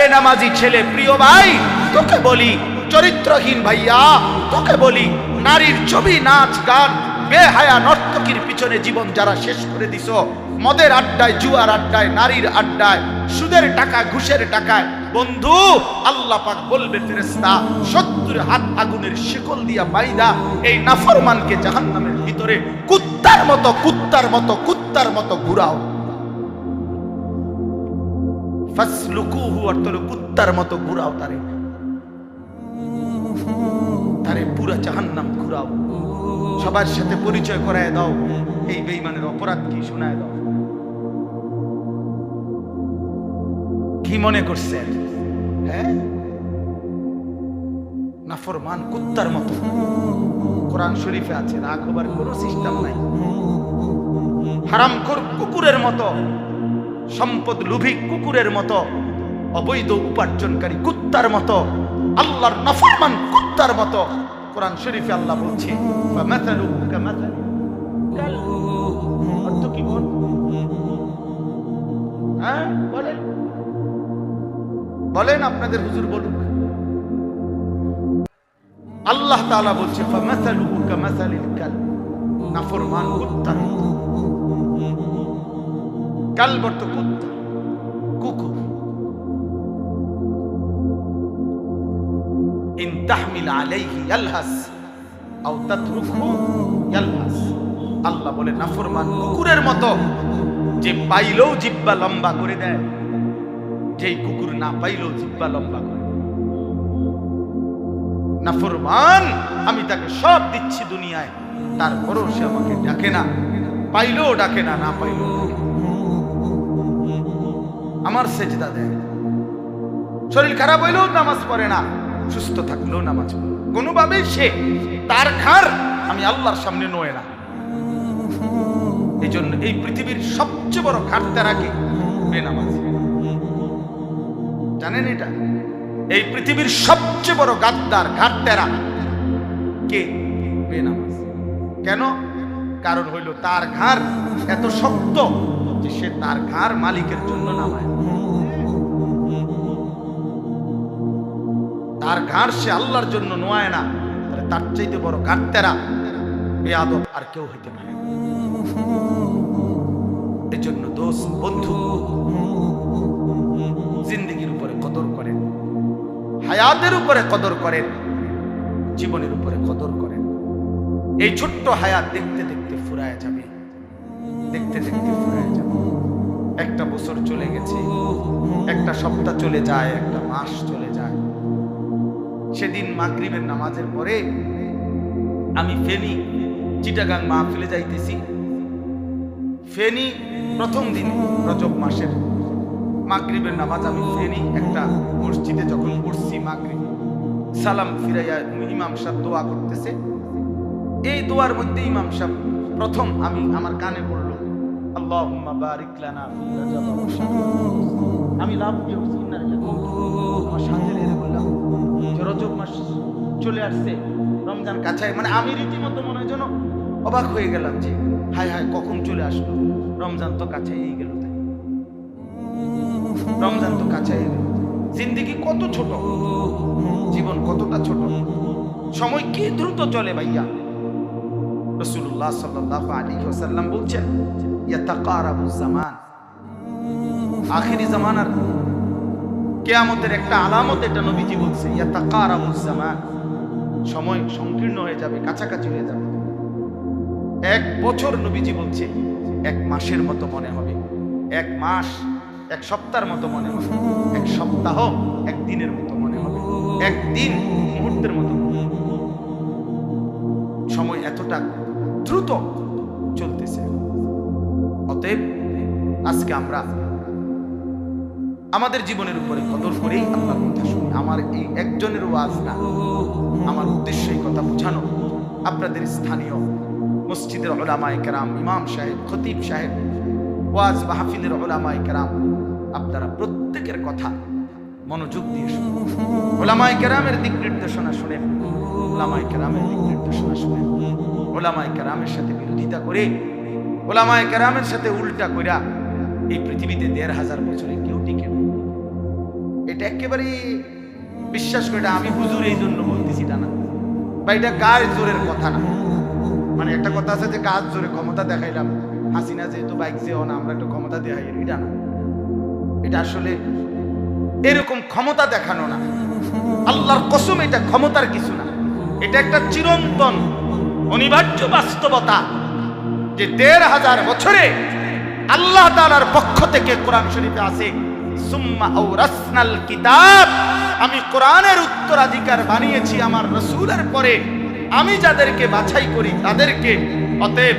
বেনামাজি ছেলে প্রিয় ভাই, তোকে বলি চরিত্রহীন ভাইয়া, তোকে বলি নারীর ছবি, নাচ, গান, বেহায়া নর্তকীর পিছনে জীবন যারা শেষ করে দিছ। মদের আড্ডায়, জুয়ার আড্ডায়, নারীর আড্ডায়, সুদের টাকা, ঘুষের টাকায়। বন্ধু, আল্লাহ পাক বলবে ফেরেস্তা সত্তর হাত আগুনের শিকল দিয়া বাইদা এই নাফরমানকে জাহান্নামের ভিতরে কুত্তার মতো কুত্তার মতো কুত্তার মতো ঘুরাও। ফাসলুকুহু অর্থ হলো কুত্তার মতো ঘুরাও তারে। তারে পুরা জাহান্নাম ঘুরাও। সবার সাথে পরিচয় করায় দাও। এই বেইমানের অপরাধ কি শোনায় দাও। কি মনে করছেন হ্যাঁ? নাফরমান কুত্তার মতো। কোরআন শরীফে আছে, রাগ হবার কোনো সিস্টেম নাই। হারাম কুকুরের মতো। সম্পদ লুভি কুকুরের মতো, অবৈধ উপার্জনকারী কুত্তার মতো, আল্লাহর নফরমান কুত্তার মতো, কোরআন শরীফে আল্লাহ বলছে হ্যাঁ বলেন। বলেন আপনাদের হুজুর বলুন আল্লাহ তাআলা বলছে ফামাসালুহু কামাসালিল কালব নাফরমান কুত্তার মতো। কালবর্ত কুত্তা কুকুর ইন তাহমিল আলাইহি আও ইয়ালহাস আল্লাহ বলে, নাফরমান কুকুরের মতো, যে পাইলেও জিব্বা লম্বা করে দেয়, যেই কুকুর না পাইলেও জিব্বা লম্বা করে নাফরমান, আমি তাকে সব দিচ্ছি দুনিয়ায়, তারপরও সে আমাকে ডাকে না, পাইলেও ডাকে না না পাইলেও। আমার সেজদা দেয় শরীর খারাপ হইলেও নামাজ পড়ে না, সুস্থ থাকলেও নামাজ পড়ে। কোনোভাবেই সে তার খার আমি আল্লাহর সামনে নয় না। এই জন্য এই পৃথিবীর সবচেয়ে বড় ঘাটতে রাখে বেনামাজ। জানেন এটা? এই পৃথিবীর সবচেয়ে বড় গাদ্দার ঘাট ঘাটতেরা কে? বেনামাজ। কেন? কারণ হইল তার ঘাড় এত শক্ত যে সে তার ঘাড় মালিকের জন্য নামায়। তার ঘাড় সে আল্লাহর জন্য নোয়ায় না, তাহলে তার চাইতে বড় কাটতেরা এ আদব আর কেউ হইতে পারে না। এই জন্য দোষ বন্ধু, জিন্দগির উপরে কদর করেন, হায়াতের উপরে কদর করেন, জীবনের উপরে কদর করেন। এই ছোট্ট হায়াত দেখতে দেখতে ফুরায় যাবে, দেখতে দেখতে ফুরায় যাবে। একটা বছর চলে গেছে, একটা সপ্তাহ চলে যায়, একটা মাস চলে যায়। সেদিন মাগরিবের নামাজের পরে আমি ফেনি, চিটাগাং মা মাহফিলে যাইতেছি। ফেনি প্রথম দিন রজব মাসের। মাগরিবের নামাজ আমি ফেনি একটা মসজিদে যখন পড়ছি মাগরিব, সালাম ফিরাইয়া ইমাম সাহেব দোয়া করতেছে। এই দোয়ার মধ্যে ইমাম সাহেব প্রথম আমি আমার কানে পড়ল আল্লাহুম্মা বারিক লানা ফি আমি লাভ আমার সাথে বললাম রজব মাস চলে আসছে, রমজান কাছায় মানে আমি রীতিমতো মনে অবাক হয়ে গেলাম যে কখন চলে আসলো? রমজান তো কাছাই গেল তাই। রমজান তো গেল জিন্দিগি কত ছোট, জীবন কতটা ছোট। সময় কি দ্রুত চলে ভাইয়া? রসুল্লাহ সাল্লাহ আলী ওসাল্লাম বলছেন জামান। আখিরি জামানার কেয়ামতের একটা আলামত এটা নবীজি বলছে জামান। সময় সংকীর্ণ হয়ে যাবে, কাছাকাছি হয়ে যাবে। এক বছর নবীজি বলছে, এক মাসের মতো মনে হবে। এক মাস, এক সপ্তাহের মতো মনে হবে। এক সপ্তাহ, এক দিনের মতো মনে হবে। একদিন মুহূর্তের মতো সময় এতটা দ্রুত চলতেছে। অতএব আজকে আমরা আমাদের জীবনের উপরে কদর করেই আল্লাহর কথা শুনি আমার এই একজনের ওয়াজ না, আমার উদ্দেশ্য এই কথা বোঝানো। আপনাদের স্থানীয় মসজিদের ওলামায় কেরাম, ইমাম সাহেব, খতিব সাহেব, ওয়াজ মাহফিলের ওলামায় কেরাম, আপনারা প্রত্যেকের কথা মনোযোগ দিয়ে শুনুন। ওলামায় কেরামের দিক নির্দেশনা শুনেন ওলামায় কেরামের দিক নির্দেশনা শুনেন। ওলামায় কেরামের সাথে বিরোধিতা করে ওলামায় কেরামের সাথে উল্টা কইরা এই পৃথিবীতে দেড় হাজার বছরে কেউ টিকে না। এটা একেবারে বিশ্বাস করে আমি হুজুর এই জন্য বলতেছি না। বা এটা গায়ের জোরের কথা না? মানে একটা কথা আছে যে গাছ জোরে ক্ষমতা দেখাইলাম? হাসিনা যেহেতু বাইক যেও না, আমরা একটু ক্ষমতা দেখাই, এটা না। এটা আসলে এরকম ক্ষমতা দেখানো না। আল্লাহর কসম, এটা ক্ষমতার কিছু না। এটা একটা চিরন্তন, অনিবার্য বাস্তবতা। যে দেড় হাজার বছরে আল্লাহ তাআলার পক্ষ থেকে কোরআন শরীফে আছে কিতাব আমি কোরআনের উত্তরাধিকার বানিয়েছি আমার রসুলের পরে। আমি যাদেরকে বাছাই করি তাদেরকে। অতএব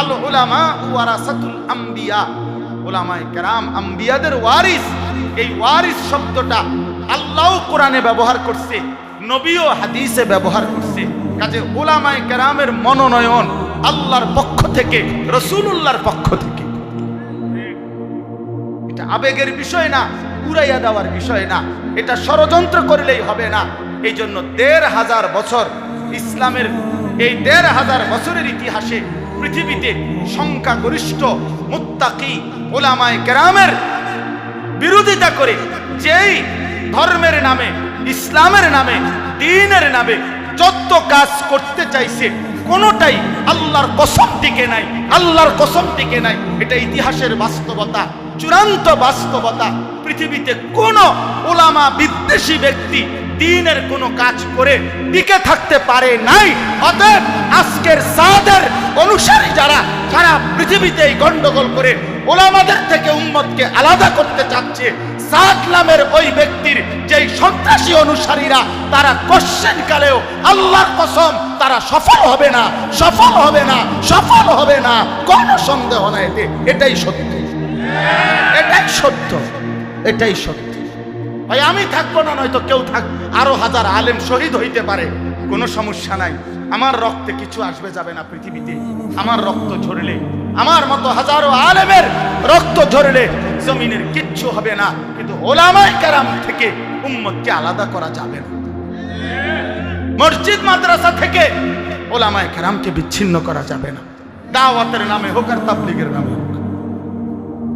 আল উলামা ওয়ারাসাতুল আম্বিয়া। ওলামায়ে কেরাম, আম্বিয়াদের ওয়ারিস। এই ওয়ারিস শব্দটা আল্লাহ কোরআনে ব্যবহার করছে, নবীও হাদিসে ব্যবহার করছে। কাজে ওলামায়ে কেরামের মনোনয়ন আল্লাহর পক্ষ থেকে, রসুলুল্লাহর পক্ষ থেকে। এটা আবেগের বিষয় না, উড়াইয়া দেওয়ার বিষয় না, এটা ষড়যন্ত্র করলেই হবে না। এই জন্য দেড় হাজার বছর ইসলামের, এই দেড় হাজার বছরের ইতিহাসে পৃথিবীতে সংখ্যাগরিষ্ঠ মুত্তাকি ওলামায় গ্রামের বিরোধিতা করে যেই ধর্মের নামে, ইসলামের নামে, দিনের নামে যত কাজ করতে চাইছে কোনোটাই আল্লাহর কসম টিকে নাই, আল্লাহর কসম টিকে নাই। এটা ইতিহাসের বাস্তবতা, চূড়ান্ত বাস্তবতা। পৃথিবীতে কোন ওলামা বিদ্বেষী ব্যক্তি দিনের কোনো কাজ করে টিকে থাকতে পারে নাই। অতএব আজকের সাদের অনুসারী যারা সারা পৃথিবীতে এই গন্ডগোল করে ওলামাদের থেকে উম্মতকে আলাদা করতে চাচ্ছে। সাদ নামের ওই ব্যক্তির যেই সন্ত্রাসী অনুসারীরা, তারা কোশ্চেন কালেও আল্লাহর কসম, তারা সফল হবে না, সফল হবে না, সফল হবে না। কোনো সন্দেহ না এতে। এটাই সত্য। এটাই সত্য। এটাই সত্য। ভাই, আমি থাকব না, নয়তো কেউ থাক আরও হাজার আলেম শহীদ হইতে পারে। কোনো সমস্যা নাই। আমার রক্তে কিছু আসবে যাবে না পৃথিবীতে। আমার রক্ত ঝরলে আমার মতো হাজারো আলেমের রক্ত ঝরলে জমিনের কিচ্ছু হবে না। কিন্তু ওলামায় কারাম থেকে উম্মতকে আলাদা করা যাবে না। মসজিদ, মাদ্রাসা থেকে ওলামায় কারামকে বিচ্ছিন্ন করা যাবে না। দাওয়াতের নামে হোক আর তাবলিগের নামে হোক।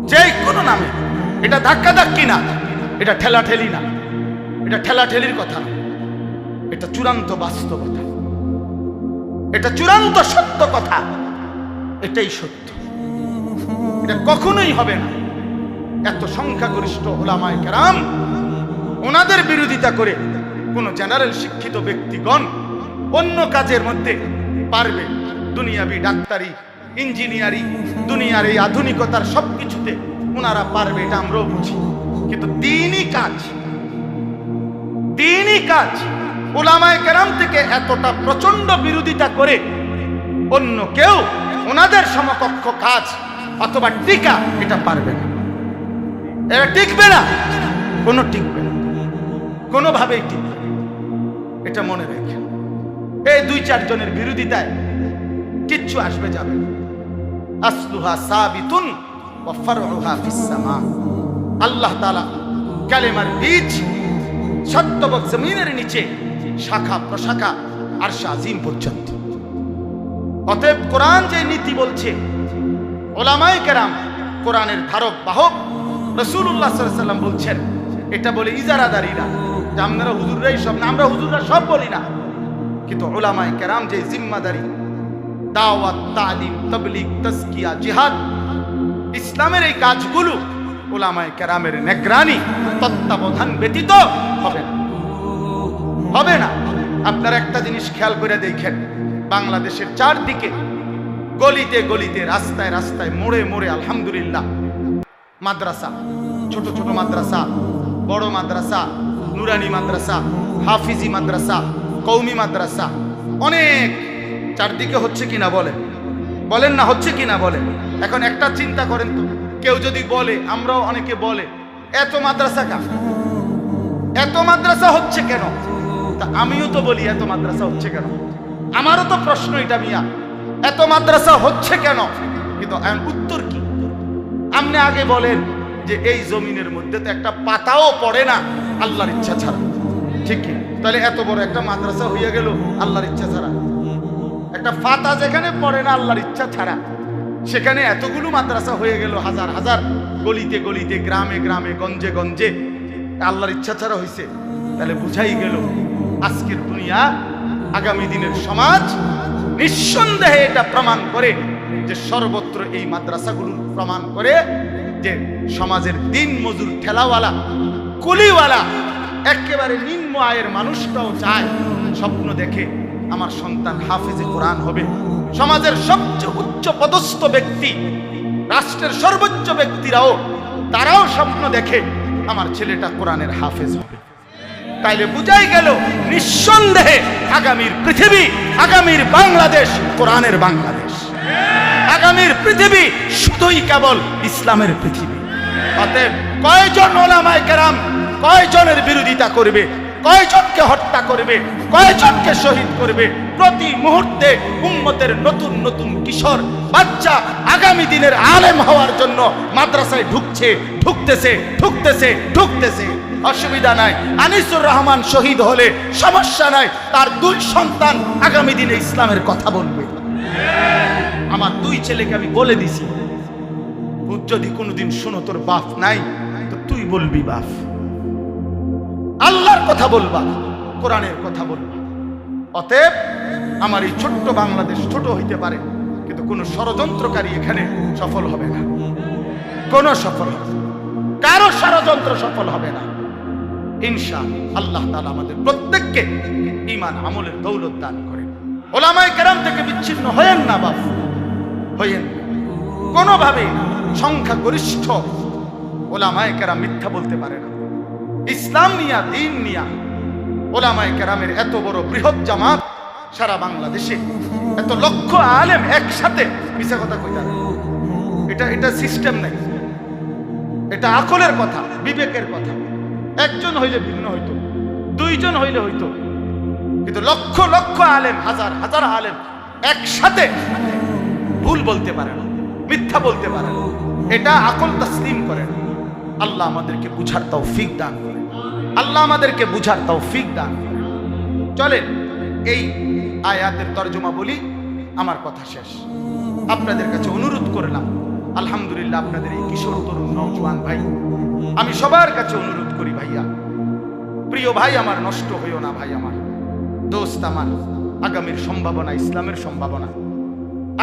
যে কোনো নামে। এটা ধাক্কা ধাক্কি না। এটা ঠেলা ঠেলি না। এটা ঠেলা ঠেলির কথা না। এটা চূড়ান্ত বাস্তবতা। এটা চূড়ান্ত সত্য কথা। এটাই সত্য। এটা কখনোই হবে না। এত সংখ্যাগরিষ্ঠ ওলামায় কেরাম ওনাদের বিরোধিতা করে কোনো জেনারেল শিক্ষিত ব্যক্তিগণ অন্য কাজের মধ্যে পারবে। দুনিয়াবি ডাক্তারি, ইঞ্জিনিয়ারিং, দুনিয়ার এই আধুনিকতার সব কিছুতে ওনারা পারবে এটা আমরাও বুঝি। কিন্তু দিনই কাজ দিনই কাজ ওলামায় কেরাম থেকে এতটা প্রচণ্ড বিরোধিতা করে অন্য কেউ ওনাদের সমকক্ষ কাজ অথবা টিকা এটা পারবে না। এরা টিকবে না, কোনো টিকবে না। কোনোভাবেই টিকবে। এটা মনে রেখে। এই দুই চারজনের বিরোধিতায় কিচ্ছু আসবে যাবে। আসলুহা সাবিতুন ফিস আল্লাহ তাআলা কালেমার বীজ সত্যবক জমিনের নিচে শাখা, প্রশাখা আর আজিম পর্যন্ত। অতএব কোরআন যে নীতি বলছে ওলামাই কেরাম কোরআনের ধারক, বাহক রসুল্লাহ সাল্লাম বলছেন, এটা বলে ইজারাদারিরা, যে আপনারা হুজুররাই সব না, আমরা হুজুররা সব বলি না। কিন্তু ওলামাই কেরাম যে জিম্মাদারি, দাওয়াত, তালিম তবলিক তসকিয়া জিহাদ, ইসলামের এই কাজগুলো ওলামায় কেরামের নেগ্রানি, তত্ত্বাবধান ব্যতীত হবে না। হবে না। আপনারা একটা জিনিস খেয়াল করে দেখেন বাংলাদেশের চারদিকে গলিতে গলিতে, রাস্তায় রাস্তায় মোড়ে মোড়ে আলহামদুলিল্লাহ। মাদ্রাসা, ছোট ছোট মাদ্রাসা, বড় মাদ্রাসা, নুরানি মাদ্রাসা, হাফিজি মাদ্রাসা কৌমি মাদ্রাসা, অনেক। চারদিকে হচ্ছে কিনা বলেন? বলেন না, হচ্ছে কিনা বলেন? এখন একটা চিন্তা করেন তো, কেউ যদি বলে, আমরাও অনেকে বলে, এত মাদ্রাসা কেন এত মাদ্রাসা হচ্ছে কেন? তা আমিও তো বলি, এত মাদ্রাসা হচ্ছে কেন? আমারও তো প্রশ্ন এটা মিয়া। এত মাদ্রাসা হচ্ছে কেন? কিন্তু উত্তর কি? আপনি আগে বলেন যে এই জমিনের মধ্যে তো একটা পাতাও পড়ে না, আল্লাহর ইচ্ছা ছাড়া। ঠিক কি? তাহলে এত বড় একটা মাদ্রাসা হইয়া গেল, আল্লাহর ইচ্ছা ছাড়া। একটা ফাতা যেখানে পড়ে না, আল্লাহর ইচ্ছা ছাড়া। সেখানে এতগুলো মাদ্রাসা হয়ে গেল, হাজার হাজার। গলিতে গলিতে, গ্রামে গ্রামে, গঞ্জে গঞ্জে। আল্লাহর ইচ্ছা ছাড়া হয়েছে তাহলে বুঝাই গেল, আজকের দুনিয়া আগামী দিনের সমাজ নিঃসন্দেহে এটা প্রমাণ করে যে সর্বত্র এই মাদ্রাসাগুলো প্রমাণ করে যে সমাজের দিন মজুর ঠেলাওয়ালা, কুলিওয়ালা, একেবারে নিম্ন আয়ের মানুষটাও চায় স্বপ্ন দেখে আমার সন্তান হাফেজে কোরআন হবে। সমাজের সবচেয়ে উচ্চ পদস্থ ব্যক্তি, রাষ্ট্রের সর্বোচ্চ ব্যক্তিরাও তারাও স্বপ্ন দেখে আমার ছেলেটা কোরআনের হাফেজ হবে। তাইলে বুঝাই গেল, নিঃসন্দেহে আগামীর পৃথিবী, আগামীর বাংলাদেশ, কোরআনের বাংলাদেশ। আগামীর পৃথিবী শুধুই কেবল ইসলামের পৃথিবী। অতএব কয়জন ওলামায় কেরাম কয়জনের বিরোধিতা করবে, কয়জনকে হত্যা করবে, কয়জনকে শহীদ করবে? প্রতি মুহূর্তে উম্মতের নতুন নতুন কিশোর, বাচ্চা আগামী দিনের আলেম হওয়ার জন্য মাদ্রাসায় ঢুকছে, ঢুকতেছে ঢুকতেছে ঢুকতেছে। অসুবিধা নাই। আনিসুর রহমান শহীদ হলে সমস্যা নাই। তার দুই সন্তান আগামী দিনে ইসলামের কথা বলবে। আমার দুই ছেলেকে আমি বলে দিছি যদি কোনোদিন শুনো তোর বাপ নাই, তো তুই বলবি বাপ। আল্লাহর কথা বলবা, কোরআনের কথা বলবা। অতএব আমার এই ছোট্ট বাংলাদেশ ছোট হইতে পারে, কিন্তু কোনো ষড়যন্ত্রকারী এখানে সফল হবে না। কোনো সফল হবে কারও ষড়যন্ত্র সফল হবে না। ইনশা আল্লাহ তালা আমাদের প্রত্যেককে ইমান আমলের দৌলত দান করে ওলামায় কেরাম থেকে বিচ্ছিন্ন হয়েন না বাপ হইয়েন না। কোনোভাবে সংখ্যা গরিষ্ঠ ওলামায়ে কেরাম মিথ্যা বলতে পারে না। ইসলাম নিয়া, দিন নিয়া ওলামায় কেরামের এত বড় বৃহৎ জামাত সারা বাংলাদেশে, এত লক্ষ আলেম একসাথে মিশা কথা কইতা এটা এটা সিস্টেম নাই। এটা আকলের কথা, বিবেকের কথা। একজন হইলে ভিন্ন হইতো, দুইজন হইলে হইতো। কিন্তু লক্ষ লক্ষ আলেম, হাজার হাজার আলেম একসাথে ভুল বলতে পারে না, মিথ্যা বলতে পারে না। এটা আকল তসলিম করে না আল্লাহ আমাদেরকে বুঝার তৌফিক দান করে আল্লাহ আমাদেরকে বুঝার তৌফিক দান করে চলেন, এই আয়াতের তর্জমা বলি, আমার কথা শেষ। আপনাদের কাছে অনুরোধ করলাম আলহামদুলিল্লাহ আপনাদের এই কিশোর তরুণ নৌজওয়ান ভাই, আমি সবার কাছে অনুরোধ করি ভাইয়া, প্রিয় ভাই আমার নষ্ট হইও না ভাই আমার, দোস্ত আমার, আগামীর সম্ভাবনা ইসলামের সম্ভাবনা,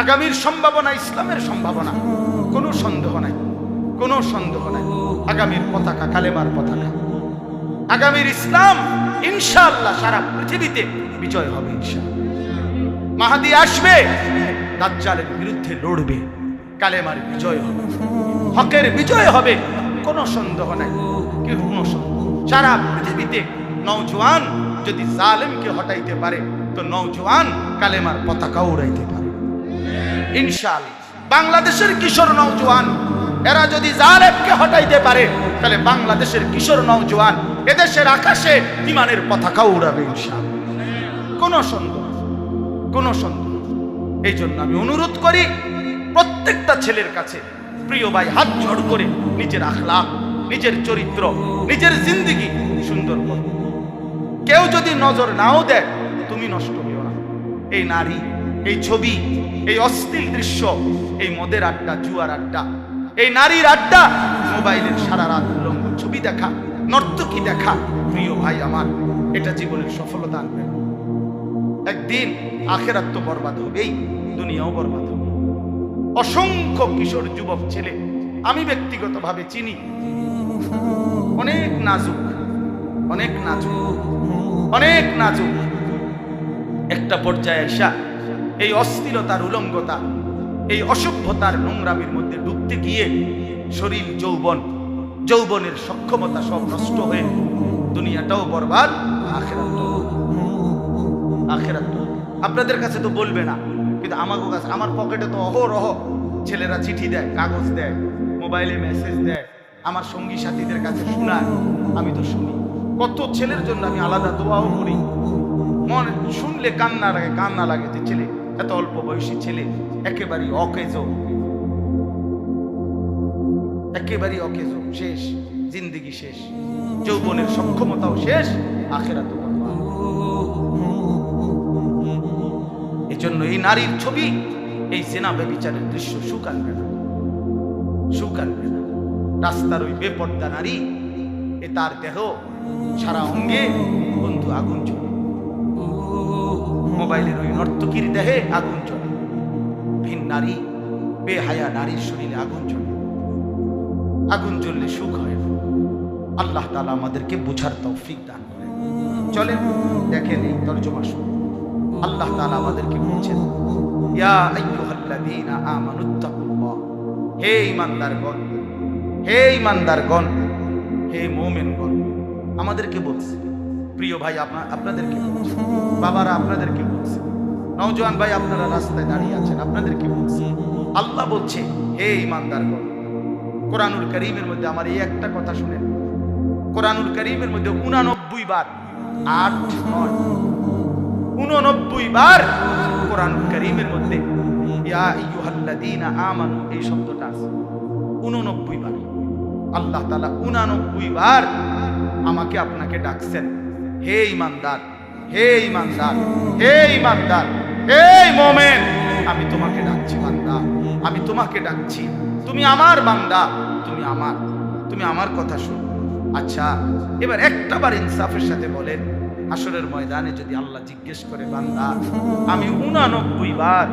আগামীর সম্ভাবনা ইসলামের সম্ভাবনা, কোনো সন্দেহ নাই, কোনো সন্দেহ নাই, আগামীর পতাকা, কালেমার পতাকা, আগামীর ইসলাম ইনশাআল্লাহ সারা পৃথিবীতে বিজয় হবে ইনশাআল্লাহ। মাহাদি আসবে, দাজ্জালের বিরুদ্ধে লড়বে। কালেমার বিজয় হবে। হকের বিজয় হবে। কোনো সন্দেহ নাই। কি কোনো সন্দেহ? সারা পৃথিবীতে নওজোয়ান যদি জালেমকে হটাইতে পারে, তো নওজোয়ান কালেমার পতাকা উড়াইতে পারে। ইনশাল বাংলাদেশের কিশোর নওজোয়ান, এরা যদি জালেমকে হটাইতে পারে, তাহলে বাংলাদেশের কিশোর নওজোয়ান এদেশের আকাশে ইমানের পতাকা উড়াবে ইনশাল কোনো সন্দেহ কোনো সন্দেহ এই জন্য আমি অনুরোধ করি প্রত্যেকটা ছেলের কাছে প্রিয় ভাই হাত জোড় করে নিজের আখলা নিজের চরিত্র, নিজের জিন্দিগি সুন্দর কেউ যদি নজর নাও দেয়, তুমি নষ্ট হইও না। এই নারী, এই ছবি, এই অশ্লীল দৃশ্য, এই মদের আড্ডা, জুয়ার আড্ডা, এই নারীর আড্ডা, মোবাইলের সারা রাত উলঙ্গ ছবি দেখা, নর্তকী দেখা, প্রিয় ভাই আমার, এটা জীবনের সফলতা আনবে একদিন আখেরাত তো বরবাদ হবেই, দুনিয়াও বরবাদ হবে অসংখ্য কিশোর যুবক ছেলে আমি ব্যক্তিগতভাবে চিনি। অনেক নাজুক অনেক নাজুক অনেক নাজুক। একটা পর্যায়ে এসা এই অস্থিরতার উলঙ্গতা, এই অসভ্যতার নোংরামির মধ্যে ডুবতে গিয়ে শরীর, যৌবন, যৌবনের সক্ষমতা সব নষ্ট হয়ে দুনিয়াটাও বরবাদ আখেরাতটাও আখেরাত। আপনাদের কাছে তো বলবে না কিন্তু আমাকে কাছে, আমার পকেটে তো অহরহ ছেলেরা চিঠি দেয়, কাগজ দেয়, মোবাইলে মেসেজ দেয়, আমার সঙ্গী সাথীদের কাছে শোনায়, আমি তো শুনি। কত ছেলের জন্য আমি আলাদা দোয়াও করি। মনে শুনলে কান্না লাগে কান্না লাগে যে ছেলে, এত অল্প বয়সী ছেলে, একেবারেই অকেজো। একেবারেই অকেজো, শেষ, জিন্দিগি শেষ, যৌবনের সক্ষমতাও শেষ আখেরা তো জন্য এই নারীর ছবি, এই সেনা বেবিচারের দৃশ্য সুখ আনবে না। সুখ আনবে না। রাস্তার ওই বেপর্দা নারী, এ তার দেহ সারা অঙ্গে বন্ধু আগুন জ্বলে। মোবাইলের ওই নর্তকীর দেহে আগুন জ্বলে। ভিন নারী, বেহায়া নারীর শরীরে আগুন জ্বলে। আগুন জ্বললে সুখ হয়। আল্লাহ তালা আমাদেরকে বুঝার তৌফিক দান করেন। চলেন, দেখেন এই তর্জমা শুনুন আল্লাহ তালা আমাদেরকে বলছেন হে ঈমানদারগণ হে ঈমানদারগণ, হে মুমিনগণ। আমাদেরকে বলছে, প্রিয় ভাই, আপনা- আপনাদেরকে বাবারা, আপনাদেরকে বলছে, নওজোয়ান ভাই, আপনারা রাস্তায় দাঁড়িয়ে আছেন, আপনাদেরকে বলছে, আল্লাহ বলছে, হে ঈমানদারগণ, কোরআনুল করিমের মধ্যে আমার এই একটা কথা শুনেন, কোরআনুল করিমের মধ্যে উনানব্বই বার, আট, নয় উননব্বই বার কোরআন করিমের মধ্যে ইয়া আমানু, এই শব্দটা আছে। উননব্বই বার। আল্লাহ তালা উনানব্বই বার আমাকে আপনাকে ডাকছেন, হে ইমানদার হে ইমানদার হে ইমানদার হে মোমেন। আমি তোমাকে ডাকছি বান্দা, আমি তোমাকে ডাকছি। তুমি আমার বান্দা, তুমি আমার তুমি আমার কথা শোনো। আচ্ছা এবার একটা বার ইনসাফের সাথে বলেন। আসরের ময়দানে যদি আল্লাহ জিজ্ঞেস করে, বান্দা, আমি উনানব্বই বার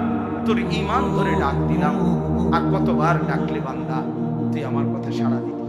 তোর ইমান ধরে ডাক দিলাম, আর কতবার ডাকলে বান্দা, তুই আমার কথা সাড়া দিতে